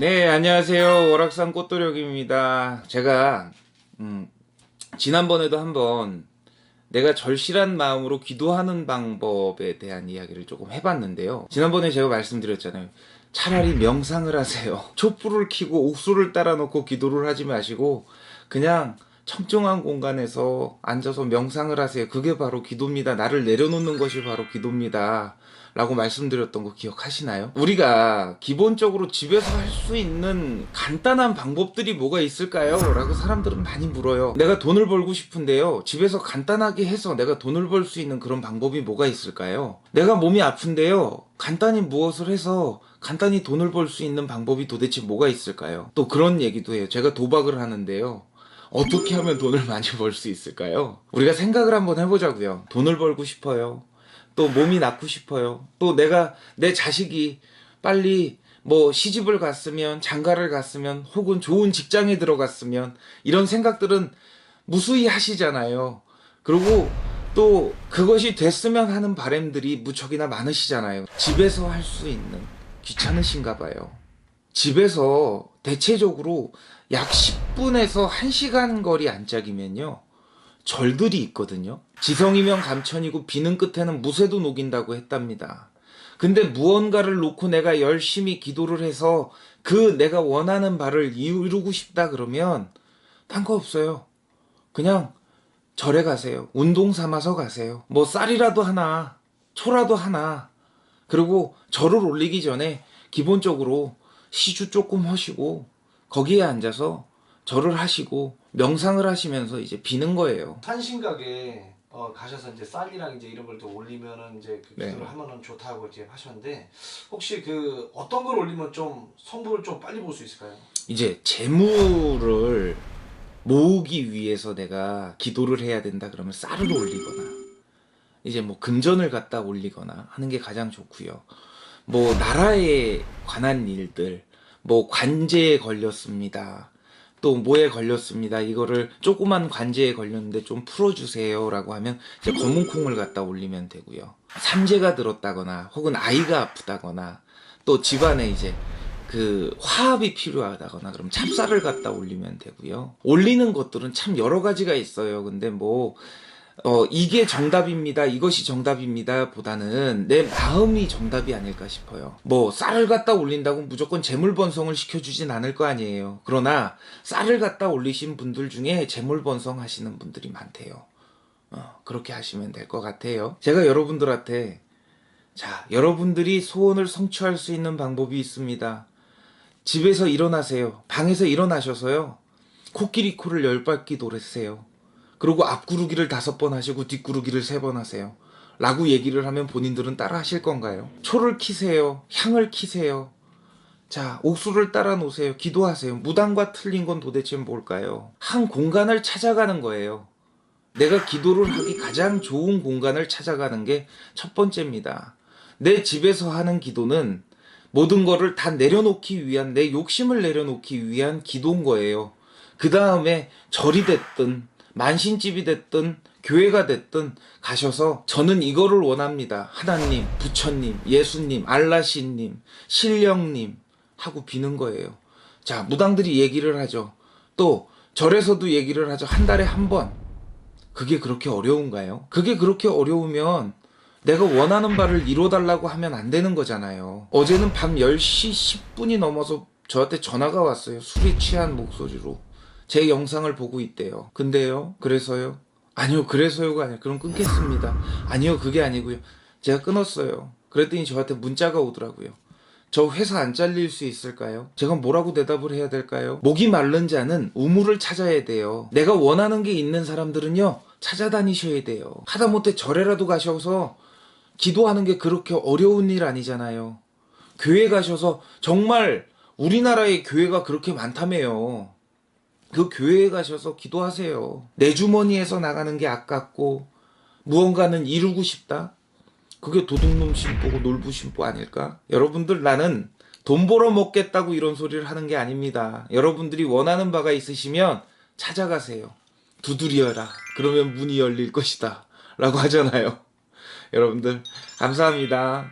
네, 안녕하세요. 월악산 꽃도령입니다. 제가, 음, 지난번에도 한번 내가 절실한 마음으로 기도하는 방법에 대한 이야기를 조금 해봤는데요. 지난번에 제가 말씀드렸잖아요. 차라리 명상을 하세요. 촛불을 켜고 옥수를 따라 놓고 기도를 하지 마시고, 그냥 청정한 공간에서 앉아서 명상을 하세요. 그게 바로 기도입니다. 나를 내려놓는 것이 바로 기도입니다. 라고 말씀드렸던 거 기억하시나요? 우리가 기본적으로 집에서 할 수 있는 간단한 방법들이 뭐가 있을까요? 라고 사람들은 많이 물어요. 내가 돈을 벌고 싶은데요. 집에서 간단하게 해서 내가 돈을 벌 수 있는 그런 방법이 뭐가 있을까요? 내가 몸이 아픈데요. 간단히 무엇을 해서 간단히 돈을 벌 수 있는 방법이 도대체 뭐가 있을까요? 또 그런 얘기도 해요. 제가 도박을 하는데요. 어떻게 하면 돈을 많이 벌 수 있을까요? 우리가 생각을 한번 해보자고요. 돈을 벌고 싶어요. 또 몸이 낫고 싶어요. 또 내가 내 자식이 빨리 뭐 시집을 갔으면 장가를 갔으면 혹은 좋은 직장에 들어갔으면 이런 생각들은 무수히 하시잖아요. 그리고 또 그것이 됐으면 하는 바람들이 무척이나 많으시잖아요. 집에서 할 수 있는 귀찮으신가 봐요. 집에서 대체적으로 약 10분에서 1시간 거리 안짝이면요. 절들이 있거든요. 지성이면 감천이고 비는 끝에는 무쇠도 녹인다고 했답니다. 근데 무언가를 놓고 내가 열심히 기도를 해서 그 내가 원하는 바를 이루고 싶다 그러면 딴 거 없어요. 그냥 절에 가세요. 운동 삼아서 가세요. 뭐 쌀이라도 하나, 초라도 하나. 그리고 절을 올리기 전에 기본적으로 시주 조금 하시고 거기에 앉아서 절을 하시고 명상을 하시면서 이제 비는 거예요. 산신각에 어, 가셔서 이제 쌀이랑 이제 이런 걸 또 올리면은 이제 그 네. 기도를 하면은 좋다고 이제 하셨는데 혹시 그 어떤 걸 올리면 좀 성부를 좀 빨리 볼 수 있을까요? 이제 재물을 모으기 위해서 내가 기도를 해야 된다 그러면 쌀을 올리거나 이제 뭐 금전을 갖다 올리거나 하는 게 가장 좋고요. 뭐 나라에 관한 일들, 뭐 관제에 걸렸습니다. 또 뭐에 걸렸습니다. 이거를 조그만 관제에 걸렸는데 좀 풀어주세요라고 하면 이제 검은 콩을 갖다 올리면 되고요. 삼재가 들었다거나 혹은 아이가 아프다거나 또 집안에 이제 그 화합이 필요하다거나 그럼 찹쌀을 갖다 올리면 되고요. 올리는 것들은 참 여러 가지가 있어요. 근데 뭐 어, 이게 정답입니다. 이것이 정답입니다. 보다는 내 마음이 정답이 아닐까 싶어요. 뭐, 쌀을 갖다 올린다고 무조건 재물번성을 시켜주진 않을 거 아니에요. 그러나, 쌀을 갖다 올리신 분들 중에 재물번성 하시는 분들이 많대요. 어, 그렇게 하시면 될 것 같아요. 제가 여러분들한테, 자, 여러분들이 소원을 성취할 수 있는 방법이 있습니다. 집에서 일어나세요. 방에서 일어나셔서요. 코끼리 코를 열 바퀴 돌으세요. 그리고 앞구르기를 다섯 번 하시고 뒷구르기를 세 번 하세요. 라고 얘기를 하면 본인들은 따라 하실 건가요? 초를 키세요. 향을 키세요. 자, 옥수를 따라 놓으세요. 기도하세요. 무당과 틀린 건 도대체 뭘까요? 한 공간을 찾아가는 거예요. 내가 기도를 하기 가장 좋은 공간을 찾아가는 게 첫 번째입니다. 내 집에서 하는 기도는 모든 거를 다 내려놓기 위한 내 욕심을 내려놓기 위한 기도인 거예요. 그 다음에 절이 됐든 만신집이 됐든 교회가 됐든 가셔서 저는 이거를 원합니다. 하나님, 부처님, 예수님, 알라신님, 신령님 하고 비는 거예요. 자, 무당들이 얘기를 하죠. 또 절에서도 얘기를 하죠. 한 달에 한 번. 그게 그렇게 어려운가요? 그게 그렇게 어려우면 내가 원하는 바를 이뤄달라고 하면 안 되는 거잖아요. 어제는 밤 10시 10분이 넘어서 저한테 전화가 왔어요. 술이 취한 목소리로. 제 영상을 보고 있대요. 근데요? 그래서요? 아니요, 그래서요가 아니라 그럼 끊겠습니다. 아니요, 그게 아니고요. 제가 끊었어요. 그랬더니 저한테 문자가 오더라고요. 저 회사 안 잘릴 수 있을까요? 제가 뭐라고 대답을 해야 될까요? 목이 마른 자는 우물을 찾아야 돼요. 내가 원하는 게 있는 사람들은요, 찾아다니셔야 돼요. 하다못해 절에라도 가셔서 기도하는 게 그렇게 어려운 일 아니잖아요. 교회 가셔서 정말 우리나라의 교회가 그렇게 많다며요. 그 교회에 가셔서 기도하세요. 내 주머니에서 나가는 게 아깝고 무언가는 이루고 싶다. 그게 도둑놈 심보고 놀부 심보 아닐까? 여러분들 나는 돈 벌어 먹겠다고 이런 소리를 하는 게 아닙니다. 여러분들이 원하는 바가 있으시면 찾아가세요. 두드려라. 그러면 문이 열릴 것이다. 라고 하잖아요. 여러분들 감사합니다.